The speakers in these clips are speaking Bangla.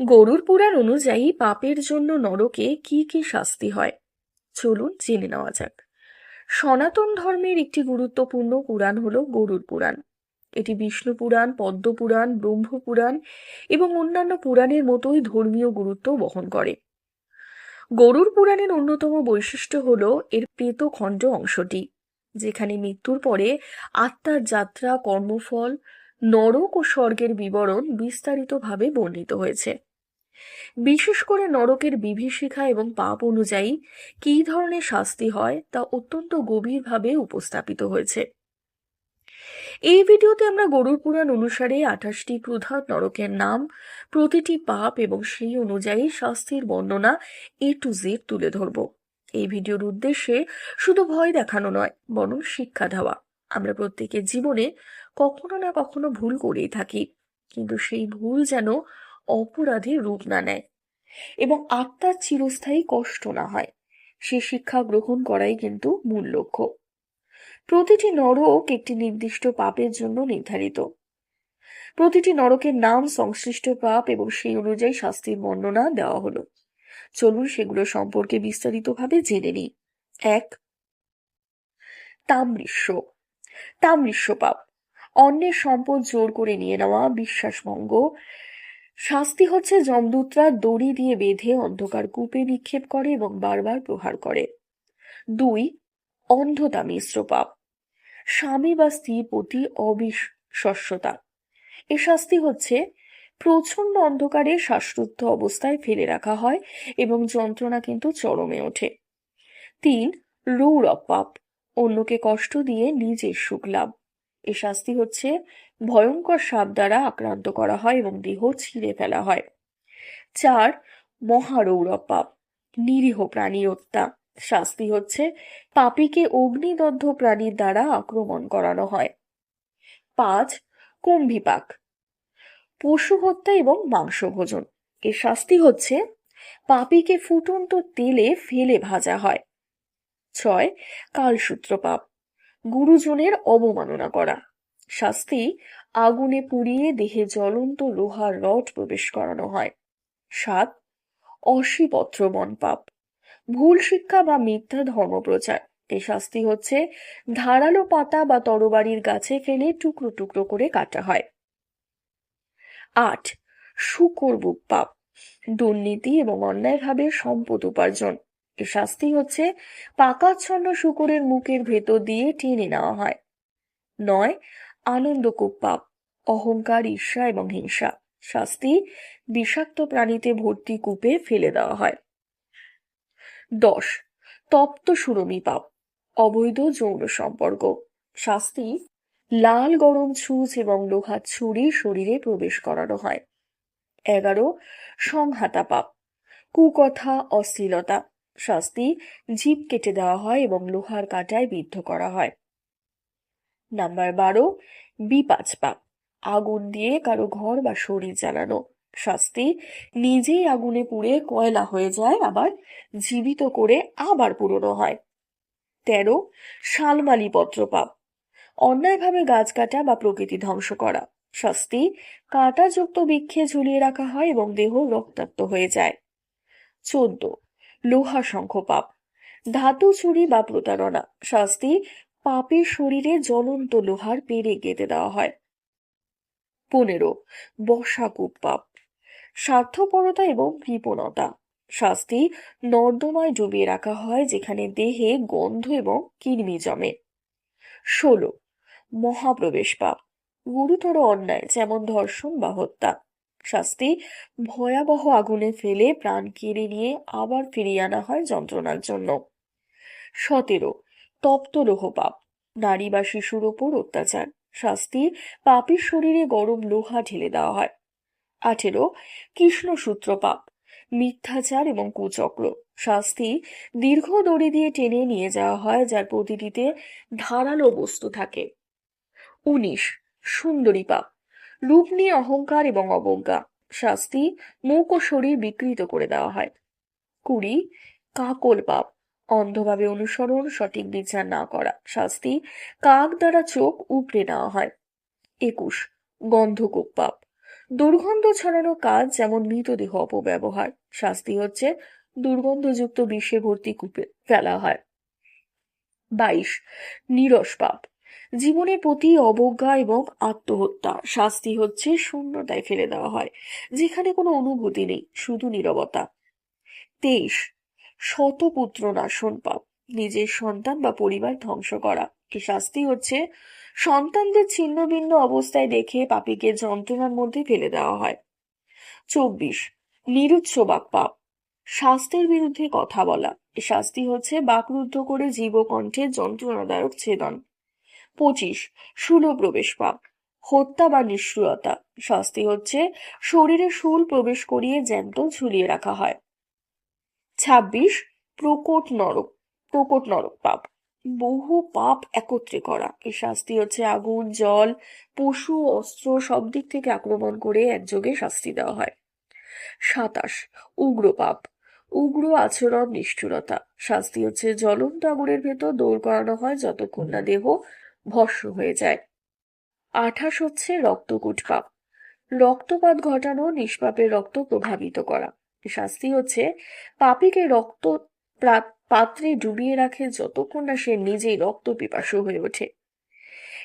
গরুর পুরাণ অনুযায়ী পাপের জন্য নরকে কি কি শাস্তি হয়? চলুন জেনে নেওয়া যাক। সনাতন ধর্মের একটি গুরুত্বপূর্ণ পুরাণ হল গরুর পুরাণ। এটি বিষ্ণু পুরাণ, পদ্ম পুরাণ, ব্রহ্ম পুরাণ এবং অন্যান্য পুরাণের মতোই ধর্মীয় গুরুত্ব বহন করে। গরুর পুরাণের অন্যতম বৈশিষ্ট্য হল এর প্রেতখণ্ড অংশটি, যেখানে মৃত্যুর পরে আত্মার যাত্রা, কর্মফল, নরক ও স্বর্গের বিবরণ বিস্তারিতভাবে বর্ণিত হয়েছে। বিশেষ করে নরকের বিভীষিকা এবং পাপ অনুযায়ী কী ধরনের শাস্তি হয় তা অত্যন্ত গভীরভাবে উপস্থাপিত হয়েছে। এই ভিডিওতে আমরা গরুর পুরাণ অনুসারে আঠাশটি প্রধান নরকের নাম, প্রতিটি পাপ এবং সেই অনুযায়ী শাস্তির বর্ণনা এ টু জেড তুলে ধরব। এই ভিডিওর উদ্দেশ্যে শুধু ভয় দেখানো নয়, বরং শিক্ষা দেওয়া। আমরা প্রত্যেকের জীবনে কখনো না কখনো ভুল করেই থাকি, কিন্তু সেই ভুল যেন অপরাধের রূপ না নেয় এবং আত্মার চিরস্থায়ী কষ্ট না হয়। সে শিক্ষা গ্রহণ করাই কিন্তু মূল লক্ষ্য। প্রতিটি নরক একটি নির্দিষ্ট পাপের জন্য নির্ধারিত। প্রতিটি নরকের নাম সংশ্লিষ্ট পাপ এবং সেই অনুযায়ী শাস্তির বর্ণনা দেওয়া হলো। চলুন সেগুলো সম্পর্কে বিস্তারিতভাবে জেনে নিই। এক তামৃষ্য তামৃষ্য পাপ। অন্যের সম্পদ জোর করে নিয়ে নেওয়া বিশ্বাসভঙ্গ শাস্তি হচ্ছে যমদূতরা দড়ি দিয়ে বেঁধে অন্ধকার কূপে নিক্ষেপ করে এবং বারবার প্রহার করে। দুই, অন্ধতা মিশ্র পাপ। স্বামী বা স্ত্রীর প্রতি অবিশ্বস্যতা। এ শাস্তি হচ্ছে প্রচণ্ড অন্ধকারে শ্বাসরুদ্ধ অবস্থায় ফেলে রাখা হয় এবং যন্ত্রণা কিন্তু চরমে ওঠে। তিন রৌরব পাপ। অন্যকে কষ্ট দিয়ে নিজের সুখ লাভ। এ শাস্তি হচ্ছে ভয়ঙ্কর সাপ দ্বারা আক্রান্ত করা হয় এবং দেহ ছিঁড়ে ফেলা হয়। চার মহারৌরব পাপ নিরীহ প্রাণী হত্যা শাস্তি হচ্ছে পাপীকে অগ্নিদগ্ধ প্রাণীর দ্বারা আক্রমণ করানো হয়। পাঁচ, কুম্ভিপাক পশু হত্যা এবং মাংস ভোজন এর শাস্তি হচ্ছে পাপীকে ফুটন্ত তেলে ফেলে ভাজা হয়। ছয় কালসূত্র পাপ গুরুজনের অবমাননা করা। শাস্তি আগুনে পুড়িয়ে দেহে জ্বলন্ত লোহার রড প্রবেশ করানো হয়। সাত, অশীপত্র বন পাপ। ভুল শিক্ষা বা মিথ্যা ধর্মপ্রচার। এই শাস্তি হচ্ছে ধারালো পাতা বা তরবারির গাছে ফেলে টুকরো টুকরো করে কাটা হয়। আট, শুকর বুক পাপ। দুর্নীতি এবং অন্যায়ভাবে সম্পদ উপার্জন। এ শাস্তি হচ্ছে পাকাচ্ছন্ন শুকরের মুখের ভেতর দিয়ে টেনে নেওয়া হয়। নয় আনন্দকূপ পাপ, অহংকার, ঈর্ষা এবং হিংসা। শাস্তি বিষাক্ত প্রাণীতে ভর্তি কূপে ফেলে দেওয়া হয়। দশ, তপ্ত সুরমি পাপ, অবৈধ যৌন সম্পর্ক। শাস্তি, লাল গরম ছুঁচ এবং লোহার ছুরি শরীরে প্রবেশ করানো হয়। এগারো, সংহাতা পাপ, কুকথা, অশ্লীলতা। শাস্তি, জীব কেটে দেওয়া হয় এবং লোহার কাটায় বিদ্ধ করা হয়। নাম্বার বারো, বিপাচ পাপ আগুন দিয়ে কারও ঘর বা শরীর জ্বালানো। শাস্তি, নিজেই আগুনে পুড়ে কয়লা হয়ে যায়, আবার জীবিত করে আবার পুরনো হয়। তেরো শালমালি পত্র পাপ অন্যায়ভাবে গাছ কাটা বা প্রকৃতি ধ্বংস করা। শাস্তি, কাঁটাযুক্ত বৃক্ষে ঝুলিয়ে রাখা হয় এবং দেহ রক্তাক্ত হয়ে যায়। চোদ্দ, লোহা শঙ্খ পাপ ধাতু চুরি বা প্রতারণা। শাস্তি পাপের শরীরে জ্বলন্ত লোহার পেরে গেঁথে দেওয়া হয়। পনেরো বসাকূপ পাপ। স্বার্থপরতা এবং কৃপণতা। শাস্তি নর্দমায় ডুবিয়ে রাখা হয় যেখানে দেহে গন্ধ এবং কৃমি জমে। ষোলো, মহাপ্রবেশ পাপ। গুরুতর অন্যায় যেমন ধর্ষণ বা হত্যা। শাস্তি ভয়াবহ আগুনে ফেলে প্রাণ কেড়ে নিয়ে আবার ফিরিয়ে আনা হয় যন্ত্রণার জন্য। সতেরো তপ্ত লোহ পাপ। নারী বা শিশুর ওপর অত্যাচার। শাস্তি পাপের শরীরে গরম লোহা ঢেলে দেওয়া হয়। আঠেরো কৃষ্ণসূত্র পাপ। মিথ্যাচার এবং কুচক্র। শাস্তি দীর্ঘ দড়ি দিয়ে টেনে নিয়ে যাওয়া হয়, যার প্রতিটিতে ধারালো বস্তু থাকে। উনিশ, সুন্দরী পাপ। রূপ নিয়ে অহংকার এবং অবজ্ঞা। শাস্তি মুখ ও শরীর বিকৃত করে দেওয়া হয়। কুড়ি, কাকল পাপ। অন্ধভাবে অনুসরণ, সঠিক বিচার না করা। শাস্তি কাক দ্বারা চোখ উপড়ে নেওয়া হয়। একুশ গন্ধকূপ পাপ। দুর্গন্ধ ছড়ানো কাজ যেমন মৃতদেহ অপব্যবহার। শাস্তি হচ্ছে দুর্গন্ধযুক্ত বিষে ভর্তি কূপে ফেলা হয়। বাইশ, নিরস পাপ। জীবনের প্রতি অবজ্ঞা এবং আত্মহত্যা। শাস্তি হচ্ছে শূন্যতায় ফেলে দেওয়া হয়, যেখানে কোনো অনুভূতি নেই, শুধু নীরবতা। তেইশ শতপুত্র নাশন পাপ নিজের সন্তান বা পরিবার ধ্বংস করা। এই শাস্তি হচ্ছে? সন্তানদের ছিন্ন ভিন্ন অবস্থায় দেখে পাপীকে যন্ত্রণার মধ্যে ফেলে দেওয়া হয়। চব্বিশ। নিরুৎস বাক পাপ। স্বাস্থ্যের বিরুদ্ধে কথা বলা। এ শাস্তি হচ্ছে বাকরুদ্ধ করে জীবকণ্ঠে যন্ত্রণাদায়ক ছেদন। পঁচিশ। শুল প্রবেশ পাপ। হত্যা বা নিষ্ঠুরতা শাস্তি হচ্ছে শরীরে শুল প্রবেশ করিয়ে জ্যান্ত ঝুলিয়ে রাখা হয়। ছাব্বিশ প্রকট নরক প্রকট নরক পাপ। বহু পাপ একত্রে করা। এই শাস্তি হচ্ছে আগুন, জল, পশু, অস্ত্র সব দিক থেকে আক্রমণ করে একযোগে শাস্তি দেওয়া হয়। সাতাশ উগ্র পাপ। উগ্র আচরণ নিষ্ঠুরতা। শাস্তি হচ্ছে জ্বলন্ত আগুনের ভেতর দৌড় করানো হয় যতক্ষণ না দেহ ভস্ম হয়ে যায়। আঠাশ হচ্ছে রক্তকূট পাপ। রক্তপাত ঘটানো নিষ্পাপের রক্ত প্রভাবিত করা। শাস্তি হচ্ছে, পাপীকে রক্ত পাত্রে ডুবিয়ে রাখে যতক্ষণ না সে নিজেই রক্ত পিপাসু হয়ে ওঠে।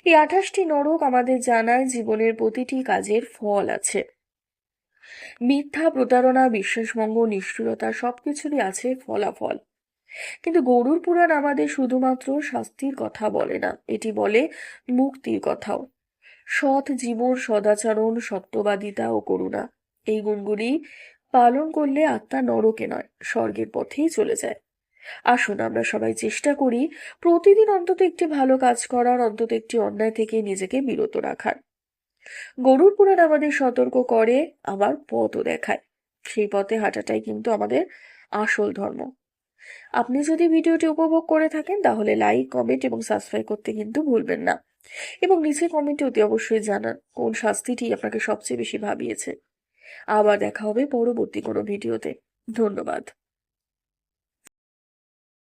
এই আঠাশটি নরক আমাদের জানায় জীবনের প্রতিটি কাজের ফল আছে। মিথ্যা প্রতারণা বিশ্বাসভঙ্গ নিষ্ঠুরতা সবকিছুরই আছে ফলাফল। কিন্তু গরুর পুরাণ আমাদের শুধুমাত্র শাস্তির কথা বলে না, এটি বলে মুক্তির কথাও। সৎ জীবন, সদাচরণ, সত্যবাদিতা ও করুণা, এই গুণগুলি পালন করলে আত্মা নরকে নয়, স্বর্গের পথেই চলে যায়। আসুন আমরা সবাই চেষ্টা করি প্রতিদিন অন্তত একটি ভালো কাজ করার, অন্তত একটি অন্যায় থেকে নিজেকে বিরত রাখার। গরুর পুরাণ আমাদের সতর্ক করে আবার পথও দেখায়। সেই পথে হাঁটাটাই কিন্তু আমাদের আসল ধর্ম। আপনি যদি ভিডিওটি উপভোগ করে থাকেন, তাহলে লাইক কমেন্ট এবং সাবস্ক্রাইব করতে কিন্তু ভুলবেন না। এবং নিচে কমেন্টে অতি অবশ্যই জানান, কোন শাস্তিটি আপনাকে সবচেয়ে বেশি ভাবিয়েছে। আবার দেখা হবে পরবর্তী কোনো ভিডিওতে। ধন্যবাদ।